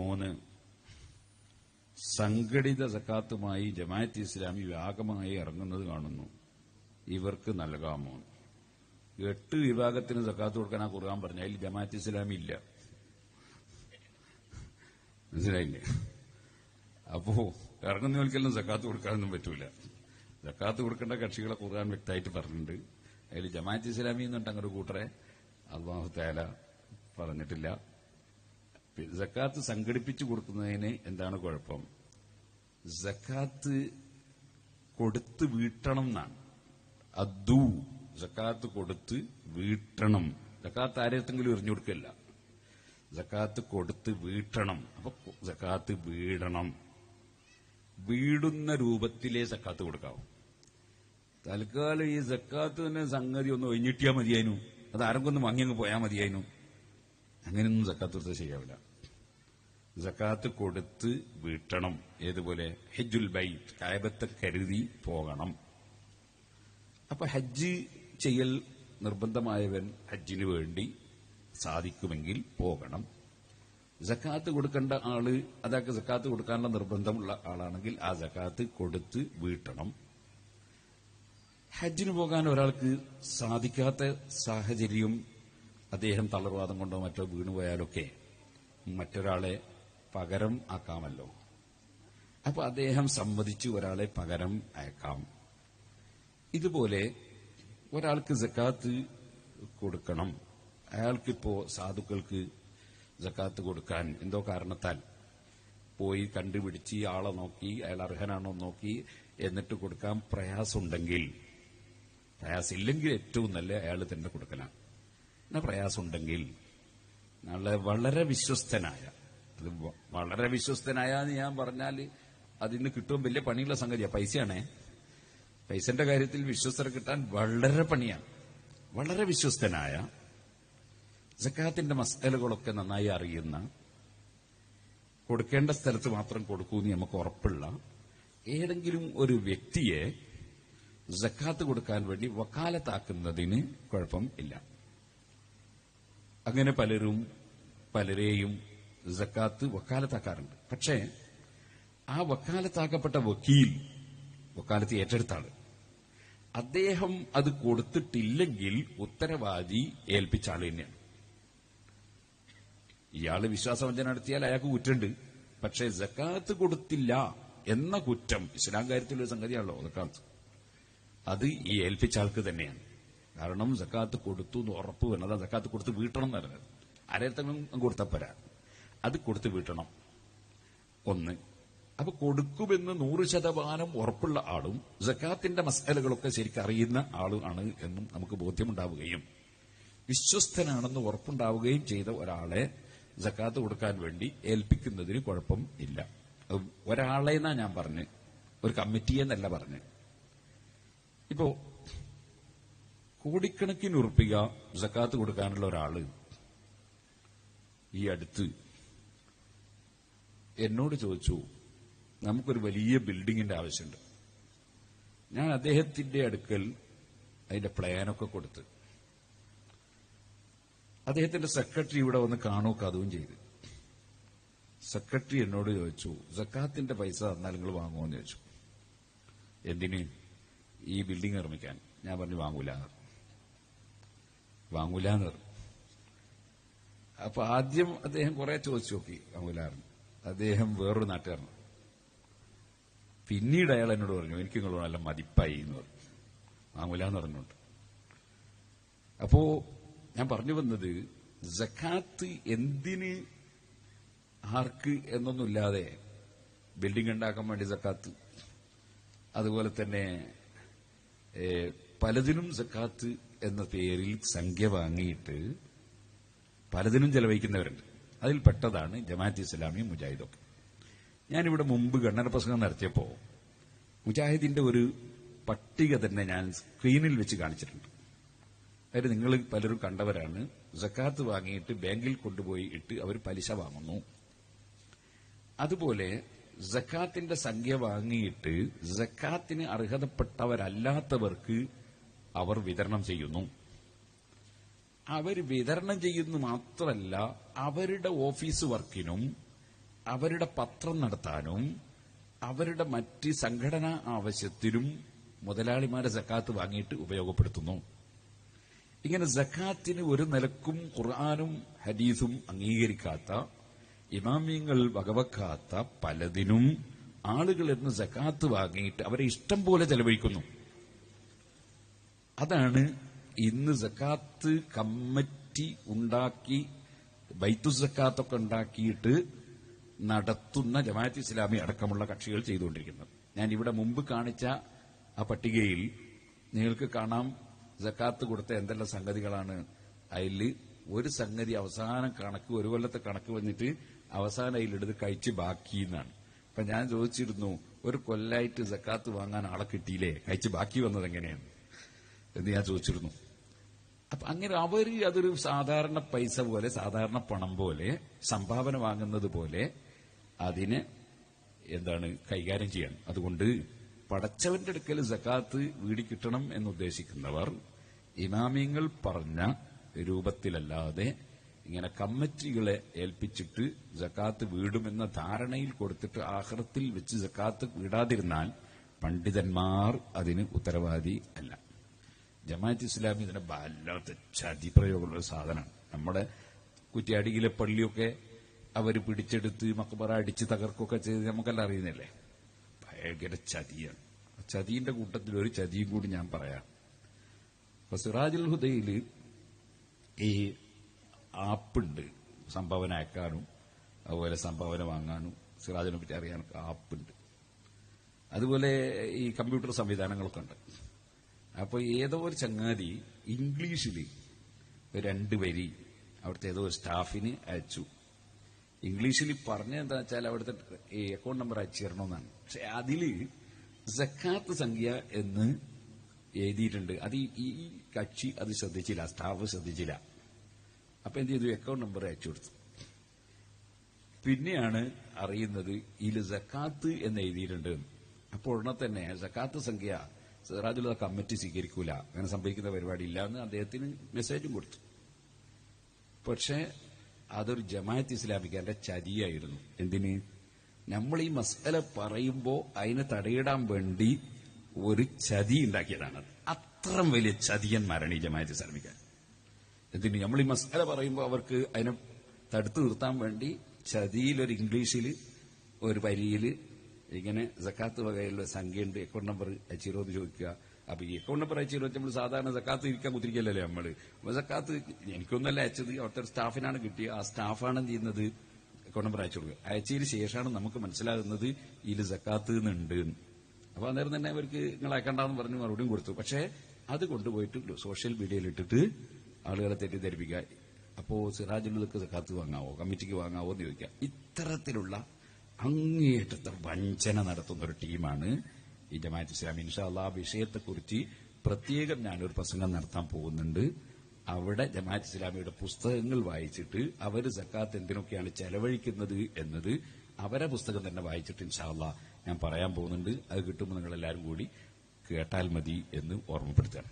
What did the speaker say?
മൂന്ന് സംഘടിത സക്കാത്തുമായി ജമാഅത്ത് ഇസ്ലാമി വ്യാപകമായി ഇറങ്ങുന്നത് കാണുന്നു. ഇവർക്ക് നൽകാമോ എട്ട് വിഭാഗത്തിന് സക്കാത്ത് കൊടുക്കാൻ ആ ഖുർആൻ പറഞ്ഞ. അതിൽ ജമാഅത്ത് ഇസ്ലാമി ഇല്ല. മനസ്സിലായില്ലേ? അപ്പോ ഇറങ്ങുന്നവർക്കെല്ലാം സക്കാത്ത് കൊടുക്കാനൊന്നും പറ്റൂല. സക്കാത്ത് കൊടുക്കേണ്ട കക്ഷികളെ ഖുർആൻ വ്യക്തമായിട്ട് പറഞ്ഞിട്ടുണ്ട്. അതിൽ ജമാഅത്ത് ഇസ്ലാമി എന്നുണ്ട് അങ്ങൊരു കൂട്ടറെ. അള്ളാഹു തേല പറഞ്ഞിട്ടില്ല. സക്കാത്ത് സംഘടിപ്പിച്ചു കൊടുക്കുന്നതിന് എന്താണ് കുഴപ്പം? സക്കാത്ത് കൊടുത്ത് വീട്ടണം എന്നാണ്. അദ്ദു. സക്കാത്ത് കൊടുത്ത് വീട്ടണം. സക്കാത്ത് ആരെത്തെങ്കിലും എറിഞ്ഞു കൊടുക്കല്ല. സക്കാത്ത് കൊടുത്ത് വീട്ടണം. അപ്പൊ സക്കാത്ത് വീടണം. വീടുന്ന രൂപത്തിലേ സക്കാത്ത് കൊടുക്കാവും. തൽക്കാലം ഈ സക്കാത്ത് തന്നെ സംഗതി ഒന്ന് ഒഴിഞ്ഞിട്ടിയാൽ മതിയായിരുന്നു അത് ആരെങ്കിലും വാങ്ങി അങ്ങ് പോയാൽ മതിയായിരുന്നു അങ്ങനെയൊന്നും സക്കാത്ത് കൊടുത്താൽ ശരിയാവില്ല സക്കാത്ത് കൊടുത്ത് വീട്ടണം. ഏതുപോലെ? ഹജ്ജുൽ ബൈറ്റ് കായബത്തെ കരുതി പോകണം. അപ്പൊ ഹജ്ജ് ചെയ്യൽ നിർബന്ധമായവൻ ഹജ്ജിന് വേണ്ടി സാധിക്കുമെങ്കിൽ പോകണം. സക്കാത്ത് കൊടുക്കേണ്ട ആൾ അതൊക്കെ സക്കാത്ത് കൊടുക്കാനുള്ള നിർബന്ധമുള്ള ആളാണെങ്കിൽ ആ സക്കാത്ത് കൊടുത്ത് വീട്ടണം. ഹജ്ജിന് പോകാൻ ഒരാൾക്ക് സാധിക്കാത്ത സാഹചര്യം അദ്ദേഹം തളർവാദം കൊണ്ടോ മറ്റോ വീണുപോയാലൊക്കെ മറ്റൊരാളെ പകരം ആക്കാമല്ലോ. അപ്പൊ അദ്ദേഹം സമ്മതിച്ചു ഒരാളെ പകരം അയക്കാം. ഇതുപോലെ ഒരാൾക്ക് ജക്കാത്ത് കൊടുക്കണം. അയാൾക്കിപ്പോ സാധുക്കൾക്ക് ജക്കാത്ത് കൊടുക്കാൻ എന്തോ കാരണത്താൽ പോയി കണ്ടുപിടിച്ച് ആളെ നോക്കി അയാൾ അർഹനാണോ നോക്കി എന്നിട്ട് കൊടുക്കാൻ പ്രയാസമുണ്ടെങ്കിൽ പ്രയാസമില്ലെങ്കിൽ ഏറ്റവും നല്ല അയാൾ തന്നെ കൊടുക്കലാണ്. എന്നാ പ്രയാസമുണ്ടെങ്കിൽ നല്ല വളരെ വിശ്വസ്തനായ അത് വളരെ വിശ്വസ്തനായാന്ന് ഞാൻ പറഞ്ഞാൽ അതിന് കിട്ടും വലിയ പണിയുള്ള സംഗതിയാ. പൈസയാണേ. പൈസന്റെ കാര്യത്തിൽ വിശ്വസ്തരെ കിട്ടാൻ വളരെ പണിയാണ്. വളരെ വിശ്വസ്തനായ സക്കാത്തിന്റെ മസ്തലുകളൊക്കെ നന്നായി അറിയുന്ന കൊടുക്കേണ്ട സ്ഥലത്ത് മാത്രം കൊടുക്കൂന്ന് നമുക്ക് ഉറപ്പുള്ള ഏതെങ്കിലും ഒരു വ്യക്തിയെ ജക്കാത്ത് കൊടുക്കാൻ വേണ്ടി വക്കാലത്താക്കുന്നതിന് കുഴപ്പം ഇല്ല. അങ്ങനെ പലരും പലരെയും സക്കാത്ത് വക്കാലത്താക്കാറുണ്ട്. പക്ഷേ ആ വക്കാലത്താക്കപ്പെട്ട വക്കീൽ വക്കാലത്ത് ഏറ്റെടുത്താണ്. അദ്ദേഹം അത് കൊടുത്തിട്ടില്ലെങ്കിൽ ഉത്തരവാദി ഏൽപ്പിച്ച ആൾ തന്നെയാണ്. ഇയാൾ വിശ്വാസവഞ്ചന നടത്തിയാൽ അയാൾക്ക് കുറ്റുണ്ട് പക്ഷേ ജക്കാത്ത് കൊടുത്തില്ല എന്ന കുറ്റം ഇസ്ലാം കാര്യത്തിലൊരു സംഗതിയാണല്ലോ ജക്കാത്ത് അത് ഈ ഏൽപ്പിച്ച ആൾക്ക് തന്നെയാണ്. കാരണം ജക്കാത്ത് കൊടുത്തു എന്ന് ഉറപ്പ് വേണം അതാ ജക്കാത്ത് കൊടുത്ത് വീട്ടണം എന്ന് പറഞ്ഞത്. കൊടുത്താൽ പോരാ. അത് കൊടുത്തു വീട്ടണം ഒന്ന് അപ്പൊ കൊടുക്കുമെന്ന് നൂറ് ശതമാനം ഉറപ്പുള്ള ആളും ജക്കാത്തിന്റെ മസാലകളൊക്കെ ശരിക്കും അറിയുന്ന ആളുമാണ് എന്നും നമുക്ക് ബോധ്യമുണ്ടാവുകയും വിശ്വസ്തനാണെന്ന് ഉറപ്പുണ്ടാവുകയും ചെയ്ത ഒരാളെ ജക്കാത്ത് കൊടുക്കാൻ വേണ്ടി ഏൽപ്പിക്കുന്നതിന് കുഴപ്പം ഇല്ല. ഒരാളെ എന്നാ ഞാൻ പറഞ്ഞ് ഒരു കമ്മിറ്റിയെന്നല്ല പറഞ്ഞ്. ഇപ്പോ കോടിക്കണക്കിന് ഉറപ്പിക ജക്കാത്ത് കൊടുക്കാനുള്ള ഒരാൾ ഈ അടുത്ത് എന്നോട് ചോദിച്ചു നമുക്കൊരു വലിയ ബിൽഡിങ്ങിന്റെ ആവശ്യമുണ്ട്. ഞാൻ അദ്ദേഹത്തിന്റെ അടുക്കൽ അതിന്റെ പ്ലാനൊക്കെ കൊടുത്ത് അദ്ദേഹത്തിന്റെ സെക്രട്ടറി ഇവിടെ വന്ന് കാണുമൊക്കെ അതും ചെയ്ത്. സെക്രട്ടറി എന്നോട് ചോദിച്ചു സക്കാത്തിന്റെ പൈസ തന്നാൽ നിങ്ങൾ വാങ്ങുമോ എന്ന് ചോദിച്ചു. എന്തിന്? ഈ ബിൽഡിംഗ് നിർമ്മിക്കാൻ. ഞാൻ പറഞ്ഞു വാങ്ങൂല. വാങ്ങൂല എന്ന് അപ്പൊ ആദ്യം അദ്ദേഹം കുറെ ചോദിച്ചു നോക്കി വാങ്ങൂലാറിന് അദ്ദേഹം വേറൊരു നാട്ടുകാരനാണ്. പിന്നീട് അയാൾ എന്നോട് പറഞ്ഞു എനിക്ക് നിങ്ങൾ നല്ല മതിപ്പായി എന്ന് പറഞ്ഞു. മാമൂല എന്ന് പറഞ്ഞുകൊണ്ട്. അപ്പോ ഞാൻ പറഞ്ഞു വന്നത് ജക്കാത്ത് എന്തിന് ആർക്ക് എന്നൊന്നുമില്ലാതെ ബിൽഡിംഗ് ഉണ്ടാക്കാൻ വേണ്ടി ജക്കാത്ത് അതുപോലെ തന്നെ പലതിനും ജക്കാത്ത് എന്ന പേരിൽ സംഖ്യ വാങ്ങിയിട്ട് പലതിനും ചെലവഴിക്കുന്നവരുണ്ട്. അതിൽ പെട്ടതാണ് ജമാഅത്ത് ഇസ്ലാമി മുജാഹിദൊക്കെ. ഞാനിവിടെ മുമ്പ് ഗണ്ണന പ്രസംഗം നടത്തിയപ്പോ മുജാഹിദിന്റെ ഒരു പട്ടിക തന്നെ ഞാൻ സ്ക്രീനിൽ വെച്ച് കാണിച്ചിട്ടുണ്ട്. അതായത് നിങ്ങൾ പലരും കണ്ടവരാണ് ജക്കാത്ത് വാങ്ങിയിട്ട് ബാങ്കിൽ കൊണ്ടുപോയി ഇട്ട് അവർ പലിശ വാങ്ങുന്നു. അതുപോലെ ജക്കാത്തിന്റെ സംഖ്യ വാങ്ങിയിട്ട് ജക്കാത്തിന് അർഹതപ്പെട്ടവരല്ലാത്തവർക്ക് അവർ വിതരണം ചെയ്യുന്നു. അവർ വിതരണം ചെയ്യുന്നു മാത്രമല്ല അവരുടെ ഓഫീസ് വർക്കിനും അവരുടെ പത്രം നടത്താനും അവരുടെ മറ്റ് സംഘടനാ ആവശ്യത്തിനും മുതലാളിമാരെ സക്കാത്ത് വാങ്ങിയിട്ട് ഉപയോഗപ്പെടുത്തുന്നു. ഇങ്ങനെ സക്കാത്തിന് ഒരു നിലക്കും ഖുർആാനും ഹദീസും അംഗീകരിക്കാത്ത ഇമാമിയങ്ങൾ വകവെക്കാത്ത പലതിനും ആളുകൾ എന്ന് സക്കാത്ത് വാങ്ങിയിട്ട് അവരെ ഇഷ്ടം പോലെ ചെലവഴിക്കുന്നു. അതാണ് ഇന്ന് സക്കാത്ത് കമ്മിറ്റി ഉണ്ടാക്കി ബൈത്തു സക്കാത്തൊക്കെ ഉണ്ടാക്കിയിട്ട് നടത്തുന്ന ജമാഅത്ത് ഇസ്ലാമി അടക്കമുള്ള കക്ഷികൾ ചെയ്തുകൊണ്ടിരിക്കുന്നത്. ഞാൻ ഇവിടെ മുമ്പ് കാണിച്ച ആ പട്ടികയിൽ നിങ്ങൾക്ക് കാണാം സക്കാത്ത് കൊടുത്ത എന്തെല്ലാം സംഗതികളാണ്. അതിൽ ഒരു സംഗതി അവസാനം കണക്ക് ഒരു കൊല്ലത്തെ കണക്ക് വന്നിട്ട് അവസാനം അതിലെടുത്ത് കഴിച്ച് ബാക്കി എന്നാണ് അപ്പൊ ഞാൻ ചോദിച്ചിരുന്നു ഒരു കൊല്ലായിട്ട് സക്കാത്ത് വാങ്ങാൻ ആളെ കിട്ടിയില്ലേ? കഴിച്ച് ബാക്കി വന്നത് എങ്ങനെയാണ്? എന്ന് ഞാൻ ചോദിച്ചിരുന്നു. അപ്പൊ അങ്ങനെ അവർ അതൊരു സാധാരണ പൈസ പോലെ സാധാരണ പണം പോലെ സംഭാവന വാങ്ങുന്നത് പോലെ അതിനെ എന്താണ് കൈകാര്യം ചെയ്യണം. അതുകൊണ്ട് പടച്ചവന്റെ അടുക്കൽ സക്കാത്ത് വീടി കിട്ടണം എന്നുദ്ദേശിക്കുന്നവർ ഇമാമിയങ്ങൾ പറഞ്ഞ രൂപത്തിലല്ലാതെ ഇങ്ങനെ കമ്മിറ്റികളെ ഏൽപ്പിച്ചിട്ട് ജക്കാത്ത് വീടുമെന്ന ധാരണയിൽ കൊടുത്തിട്ട് ആഹ്റത്തിൽ വെച്ച് ജക്കാത്ത് വീടാതിരുന്നാൽ പണ്ഡിതന്മാർ അതിന് ഉത്തരവാദി അല്ല. ജമാഅത്ത് ഇസ്ലാമി ഇതിനെ വല്ലാത്ത ചതിപ്രയോഗമുള്ള സാധനമാണ്. നമ്മുടെ കുറ്റിയാടിയിലെ പള്ളിയൊക്കെ അവർ പിടിച്ചെടുത്ത് മക്കബറ അടിച്ച് തകർക്കൊക്കെ ചെയ്ത് നമുക്കെല്ലാം അറിയുന്നില്ലേ? ഭയങ്കര ചതിയാണ്. ചതിന്റെ കൂട്ടത്തിൽ ഒരു ചതിയും കൂടി ഞാൻ പറയാം. അപ്പൊ സിറാജുൽ ഹുദയിൽ ഈ ആപ്പുണ്ട്. സംഭാവന അയക്കാനും അതുപോലെ സംഭാവന വാങ്ങാനും സിറാജിനെ പറ്റി അറിയാനൊക്കെ ആപ്പുണ്ട്. അതുപോലെ ഈ കമ്പ്യൂട്ടർ സംവിധാനങ്ങളൊക്കെ ഉണ്ട്. അപ്പൊ ഏതോ ഒരു ചങ്ങാതി ഇംഗ്ലീഷിൽ രണ്ട് വരി അവിടുത്തെ ഏതോ സ്റ്റാഫിന് അയച്ചു. ഇംഗ്ലീഷിൽ പറഞ്ഞെന്താ വെച്ചാൽ അവിടുത്തെ ഈ അക്കൗണ്ട് നമ്പർ അയച്ചു തരണമെന്നാണ്. പക്ഷെ അതിൽ സക്കാത്ത് സംഖ്യ എന്ന് എഴുതിയിട്ടുണ്ട്. അത് ഈ കക്ഷി അത് ശ്രദ്ധിച്ചില്ല സ്റ്റാഫ് ശ്രദ്ധിച്ചില്ല. അപ്പൊ എന്ത് ചെയ്തു? അക്കൗണ്ട് നമ്പർ അയച്ചു കൊടുത്തു. പിന്നെയാണ് അറിയുന്നത് ഇതിൽ സക്കാത്ത് എന്ന് എഴുതിയിട്ടുണ്ട്. അപ്പോൾ ഉടനെ തന്നെ സക്കാത്ത് സംഖ്യ സിറാജുല കമ്മിറ്റി സ്വീകരിക്കൂല. അങ്ങനെ സംഭവിക്കുന്ന പരിപാടി ഇല്ല എന്ന് അദ്ദേഹത്തിന് മെസ്സേജും കൊടുത്തു. പക്ഷേ അതൊരു ജമാഅത്ത് ഇസ്ലാമിക്കാന്റെ ചരിയായിരുന്നു. എന്തിന്? നമ്മൾ ഈ മസല പറയുമ്പോൾ അതിനെ തടയിടാൻ വേണ്ടി ഒരു ചതി ഉണ്ടാക്കിയതാണ്. അത്ര വലിയ ചതിയന്മാരാണ് ഈ ജമാഅത്ത് ഇസ്ലാമിക്കാൻ എന്തിന്? നമ്മൾ ഈ മസല പറയുമ്പോൾ അവർക്ക് അതിനെ തടുത്തു നിർത്താൻ വേണ്ടി ചതിയിലൊരു ഇംഗ്ലീഷിൽ ഒരു വരിയിൽ ഇങ്ങനെ സക്കാത്ത് വകയിലുള്ള സംഖ്യയുണ്ട്. അക്കൗണ്ട് നമ്പർ അയച്ചിരോ എന്ന് ചോദിക്കുക. അപ്പൊ ഈ അക്കൗണ്ട് നമ്പർ അയച്ചിരോ നമ്മൾ സാധാരണ സക്കാത്ത് ഇരിക്കാൻ കുത്തിരിക്കല്ലേ നമ്മൾ? അപ്പൊ സക്കാത്ത് എനിക്കൊന്നല്ല അയച്ചത്. അവിടുത്തെ സ്റ്റാഫിനാണ് കിട്ടിയത്. ആ സ്റ്റാഫാണ് ചെയ്യുന്നത്? അക്കൗണ്ട് നമ്പർ അയച്ചു കൊടുക്കുക. അയച്ചതിന് ശേഷമാണ് നമുക്ക് മനസ്സിലാകുന്നത് ഇതിൽ സക്കാത്ത് എന്നുണ്ട് എന്ന്. അപ്പൊ അന്നേരം തന്നെ അവർക്ക് നിങ്ങൾ അയക്കണ്ടെന്ന് പറഞ്ഞ് മറുപടിയും കൊടുത്തു. പക്ഷേ അത് കൊണ്ടുപോയിട്ട് സോഷ്യൽ മീഡിയയിൽ ഇട്ടിട്ട് ആളുകളെ തെറ്റിദ്ധരിപ്പിക്കുക. അപ്പോ സിറാജുലുക്ക് സക്കാത്ത് വാങ്ങാവോ? കമ്മിറ്റിക്ക് വാങ്ങാവോ എന്ന് ചോദിക്കുക. ഇത്തരത്തിലുള്ള അങ്ങേയറ്റത്തെ വഞ്ചന നടത്തുന്ന ഒരു ടീമാണ് ഈ ജമാഅത്ത് ഇസ്ലാമി. ഇൻഷാല്ല ആ വിഷയത്തെക്കുറിച്ച് പ്രത്യേകം ഞാനൊരു പ്രസംഗം നടത്താൻ പോകുന്നുണ്ട്. അവിടെ ജമാഅത്ത് ഇസ്ലാമിയുടെ പുസ്തകങ്ങൾ വായിച്ചിട്ട് അവർ സക്കാത്ത് എന്തിനൊക്കെയാണ് ചെലവഴിക്കുന്നത് എന്നത് അവരെ പുസ്തകം തന്നെ വായിച്ചിട്ട് ഇൻഷാല്ല ഞാൻ പറയാൻ പോകുന്നുണ്ട്. അത് കിട്ടുമ്പോൾ നിങ്ങൾ എല്ലാവരും കൂടി കേട്ടാൽ മതി എന്ന് ഓർമ്മപ്പെടുത്തുകയാണ്.